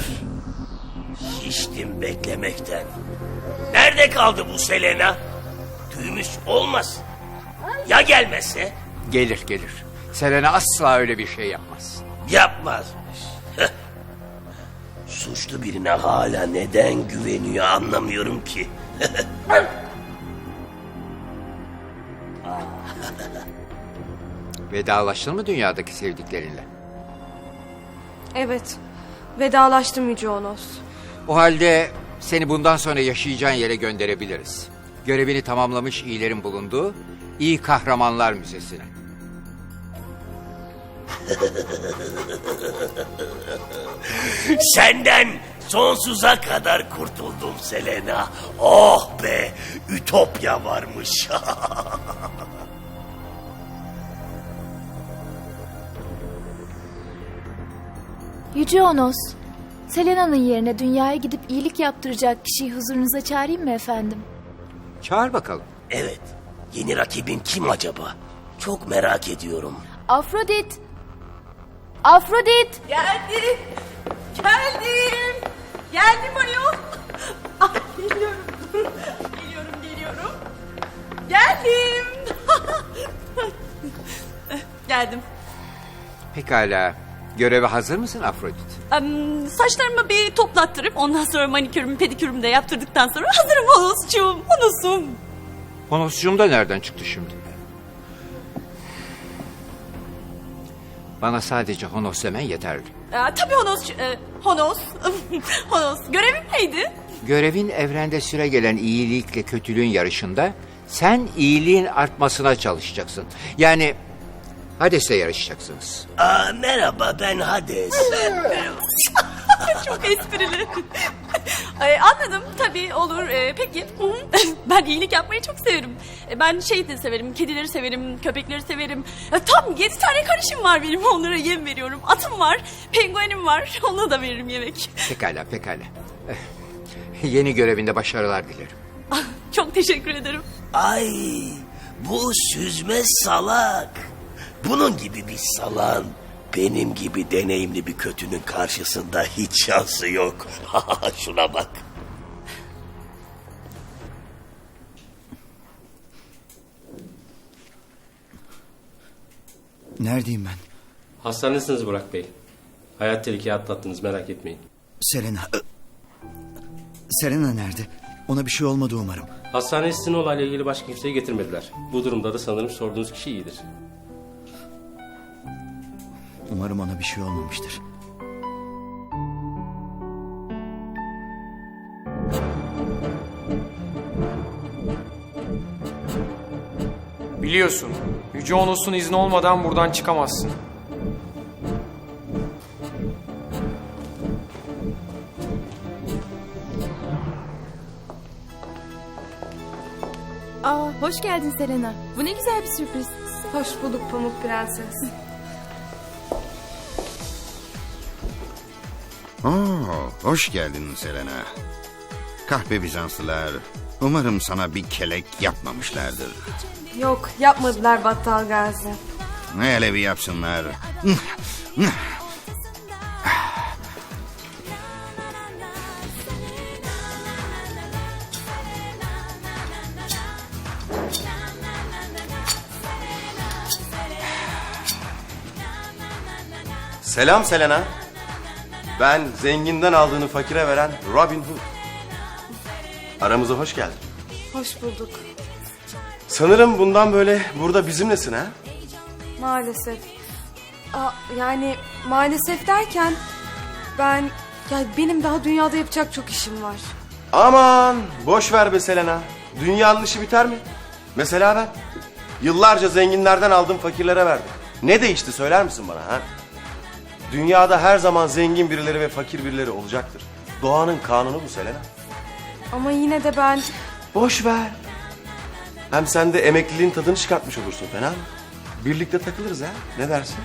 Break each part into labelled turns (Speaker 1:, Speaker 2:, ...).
Speaker 1: Öf! Şiştim beklemekten. Nerede kaldı bu Selena? Tüymüş olmasın. Ya gelmese?
Speaker 2: Gelir gelir. Selena asla öyle bir şey yapmaz.
Speaker 1: Yapmazmış. Heh. Suçlu birine hala neden güveniyor anlamıyorum ki.
Speaker 2: Vedalaştın mı dünyadaki sevdiklerinle?
Speaker 3: Evet. Vedalaştım Yüce Onos.
Speaker 2: O halde seni bundan sonra yaşayacağın yere gönderebiliriz. Görevini tamamlamış iyilerin bulunduğu İyi Kahramanlar Müzesi'ne.
Speaker 1: Senden sonsuza kadar kurtuldum Selena. Oh be, ütopya varmış.
Speaker 4: Yüce Onos, Selena'nın yerine dünyaya gidip iyilik yaptıracak kişiyi huzurunuza çağırayım mı efendim?
Speaker 2: Çağır bakalım.
Speaker 1: evet, yeni rakibin kim acaba? Çok merak ediyorum.
Speaker 4: Afrodit! Afrodit!
Speaker 3: Geldim. Geldim. Geldim ayol. Ah, geliyorum. geliyorum, geliyorum. Geldim. Geldim.
Speaker 2: Pekala. Göreve hazır mısın Afrodit?
Speaker 5: Em, saçlarımı bir toplattırıp ondan sonra manikürümü pedikürümü de yaptırdıktan sonra hazırım Honos'cuğum. Honos'um.
Speaker 2: Honoscuğum da nereden çıktı şimdi? Bana sadece Honos demen yeterli.
Speaker 5: Aa, tabii Honos. e, Honos. Honos. Görevim neydi?
Speaker 2: Görevin evrende süre gelen iyilikle kötülüğün yarışında sen iyiliğin artmasına çalışacaksın. Yani Hades'le yarışacaksınız.
Speaker 1: Aa, merhaba ben Hades.
Speaker 5: Çok esprili. Ay, anladım tabii olur. Ee, peki. Ben iyilik yapmayı çok severim. E, Ben şey de severim. Kedileri severim. Köpekleri severim. Ya, tam yedi tane karışım var benim. Onlara yem veriyorum. Atım var. Penguenim var. Ona da veririm yemek.
Speaker 2: Pekala, pekala. Eh, Yeni görevinde başarılar dilerim.
Speaker 5: Ah, Çok teşekkür ederim.
Speaker 1: Ay bu süzme salak. Bunun gibi bir salan benim gibi deneyimli bir kötünün karşısında hiç şansı yok. Şuna bak.
Speaker 6: Neredeyim ben?
Speaker 7: Hastanedesiniz Burak Bey. Hayat tehlikeye atlattınız merak etmeyin.
Speaker 6: Selena. Selena nerede? Ona bir şey olmadı umarım.
Speaker 7: Hastaneye sizin olayla ilgili başka kimseyi getirmediler. Bu durumda da sanırım sorduğunuz kişi iyidir.
Speaker 6: Umarım ona bir şey olmamıştır.
Speaker 8: Biliyorsun, Yüce Onos'un izni olmadan buradan çıkamazsın.
Speaker 4: Aa, hoş geldin Selena. Bu ne güzel bir sürpriz.
Speaker 3: Hoş bulduk Pamuk Prenses.
Speaker 9: Oo, hoş geldin Selena. Kahpe Bizanslılar, umarım sana bir kelek yapmamışlardır.
Speaker 3: Yok, yapmadılar Battal Gazi.
Speaker 9: Ne hele bir yapsınlar.
Speaker 10: Selam Selena. Ben zenginden aldığını fakire veren Robin Hood. Aramıza hoş geldin.
Speaker 3: Hoş bulduk.
Speaker 10: Sanırım bundan böyle burada bizimlesin ha?
Speaker 3: Maalesef. Aa, yani maalesef derken ben ya benim daha dünyada yapacak çok işim var.
Speaker 10: Aman boş ver be Selena. Dünyanın işi biter mi? Mesela ben. Yıllarca zenginlerden aldım fakirlere verdim. Ne değişti söyler misin bana ha? Dünyada her zaman zengin birileri ve fakir birileri olacaktır. Doğanın kanunu bu Selena.
Speaker 3: Ama yine de ben
Speaker 10: Boş ver. Hem sen de emekliliğin tadını çıkartmış olursun fena mı? Birlikte takılırız ha. Ne dersin?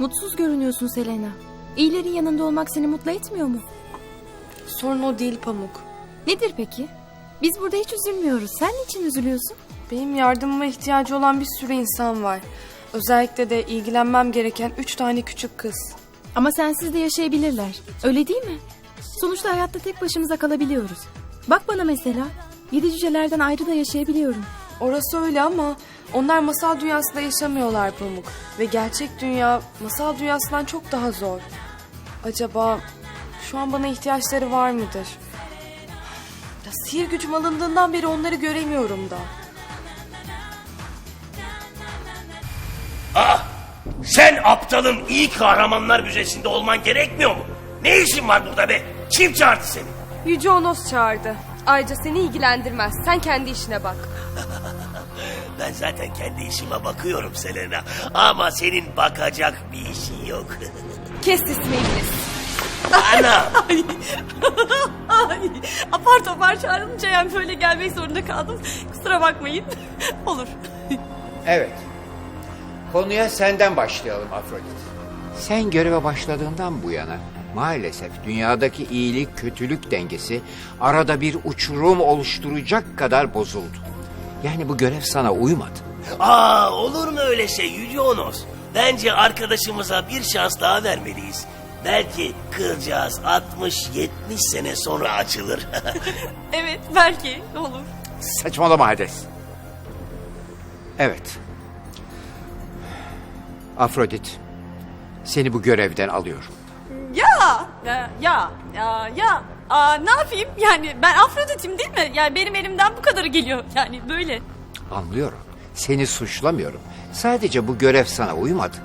Speaker 4: Mutsuz görünüyorsun Selena.
Speaker 11: İyilerin yanında olmak seni mutlu etmiyor mu?
Speaker 3: Sorun o değil Pamuk.
Speaker 11: Nedir peki? Biz burada hiç üzülmüyoruz. Sen niçin üzülüyorsun?
Speaker 3: Benim yardımıma ihtiyacı olan bir sürü insan var. Özellikle de ilgilenmem gereken üç tane küçük kız.
Speaker 11: Ama sensiz de yaşayabilirler. Öyle değil mi? Sonuçta hayatta tek başımıza kalabiliyoruz. Bak bana mesela. Yedi cücelerden ayrı da yaşayabiliyorum.
Speaker 3: Orası öyle ama onlar masal dünyasında yaşamıyorlar Pamuk. Ve gerçek dünya masal dünyasından çok daha zor. Acaba şu an bana ihtiyaçları var mıdır? Ya sihir gücüm alındığından beri onları göremiyorum da.
Speaker 1: Ah! Sen aptalın iyi kahramanlar müzesinde olman gerekmiyor mu? Ne işin var burada be? Kim çağırdı seni?
Speaker 3: Yüce Onos çağırdı. Ayrıca seni ilgilendirmez. Sen kendi işine bak.
Speaker 1: Ben zaten kendi işime bakıyorum Selena. Ama senin bakacak bir işin yok.
Speaker 3: Kes sesini İblis.
Speaker 1: Ana!
Speaker 5: Ay. Ay. Apar topar çağrılınca yani böyle gelmek zorunda kaldım. Kusura bakmayın. Olur.
Speaker 2: Evet. Konuya senden başlayalım Afrodit. Sen göreve başladığından bu yana maalesef dünyadaki iyilik kötülük dengesi arada bir uçurum oluşturacak kadar bozuldu. Yani bu görev sana uymadı.
Speaker 1: Aa olur mu öyle şey Yüce Onos? Bence arkadaşımıza bir şans daha vermeliyiz. Belki kıracağız 60-70 sene sonra açılır.
Speaker 5: Evet belki olur.
Speaker 2: Saçmalama Hades. Evet. Afrodit, seni bu görevden alıyorum.
Speaker 5: Ya ya ya ya ya. Aa, ne yapayım yani ben Afrodit'im değil mi? Yani benim elimden bu kadarı geliyor. Yani böyle.
Speaker 2: Anlıyorum. Seni suçlamıyorum. Sadece bu görev sana uymadı.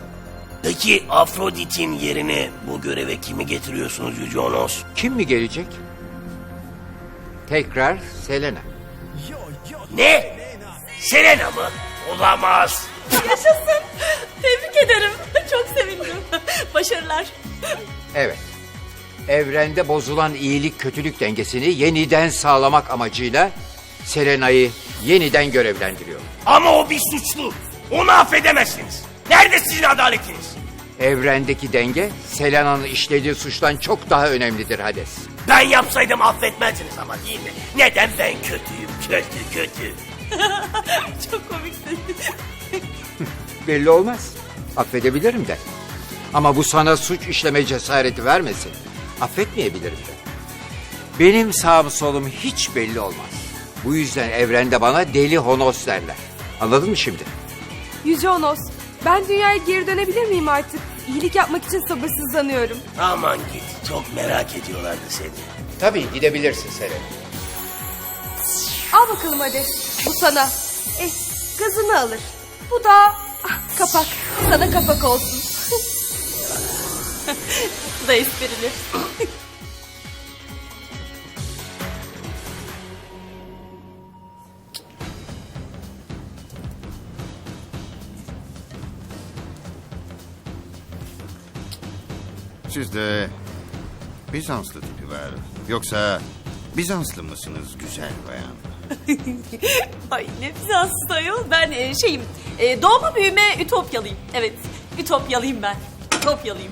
Speaker 1: Peki Afrodit'in yerine bu göreve kimi getiriyorsunuz Yüce Onos?
Speaker 2: Kim mi gelecek? Tekrar Selena.
Speaker 1: Ne? Selena mı? Olamaz.
Speaker 5: Yaşasın. Tebrik ederim. Çok sevindim. Başarılar.
Speaker 2: Evet. Evrende bozulan iyilik kötülük dengesini yeniden sağlamak amacıyla Selena'yı yeniden görevlendiriyor.
Speaker 1: Ama o bir suçlu. Onu affedemezsiniz. Nerede sizin adaletiniz?
Speaker 2: Evrendeki denge Selena'nın işlediği suçtan çok daha önemlidir Hades.
Speaker 1: Ben yapsaydım affetmezdiniz ama değil mi? Neden ben kötüyüm? Kötü kötü.
Speaker 5: Çok komiksin.
Speaker 2: Belli olmaz. Affedebilirim de. Ama bu sana suç işleme cesareti vermesin. Affetmeyebilirim de. Benim sağım solum hiç belli olmaz. Bu yüzden evrende bana deli honos derler. Anladın mı şimdi?
Speaker 3: Yüce Onos, ben dünyaya geri dönebilir miyim artık? İyilik yapmak için sabırsızlanıyorum.
Speaker 1: Aman git. Çok merak ediyorlardı seni.
Speaker 2: Tabii gidebilirsin Selena.
Speaker 3: Al bakalım hadi. Bu sana. Eh, gazını alır. Bu da ah, kapak. Sana kapak olsun.
Speaker 5: Bu da esprili.
Speaker 9: Sizde Bizanslı tipi var. Yoksa Bizanslı mısınız güzel bayan?
Speaker 5: Ay ne Bizanslı ayol. Ben e, şeyim. E, doğma büyüme Ütopyalıyım. Evet. Ütopyalıyım ben. Ütopyalıyım.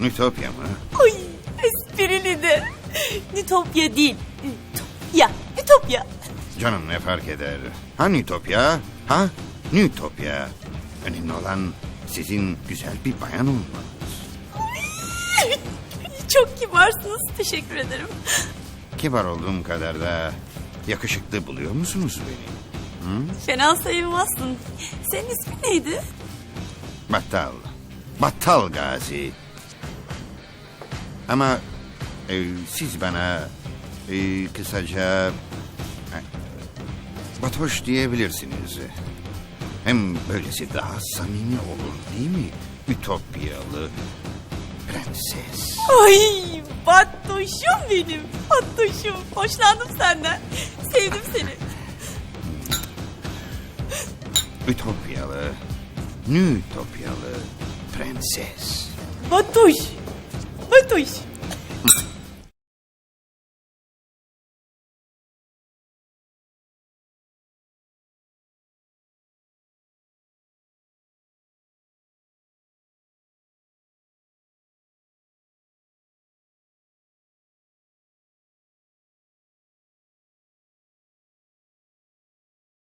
Speaker 9: Ütopya mı?
Speaker 5: Ay esprili de. Ütopya değil. Ütopya. Ütopya.
Speaker 9: Canım ne fark eder? Ha Ütopya, ha Nütopya. Önemli olan sizin güzel bir bayan olmanız.
Speaker 5: Çok kibarsınız. Teşekkür ederim.
Speaker 9: Kibar olduğum kadar da yakışıklı buluyor musunuz beni?
Speaker 5: Fena sayılmazsın. Senin ismin neydi?
Speaker 9: Battal. Battal Gazi. Ama e, siz bana e, kısaca e, Batoş diyebilirsiniz. Hem böylesi daha samimi olur değil mi? Ütopyalı prenses.
Speaker 5: Ay Battoşum benim. Battoşum. Hoşlandım senden. Sevdim seni.
Speaker 9: Ütopyalı, nütopyalı prenses.
Speaker 5: Batoş. Batoş.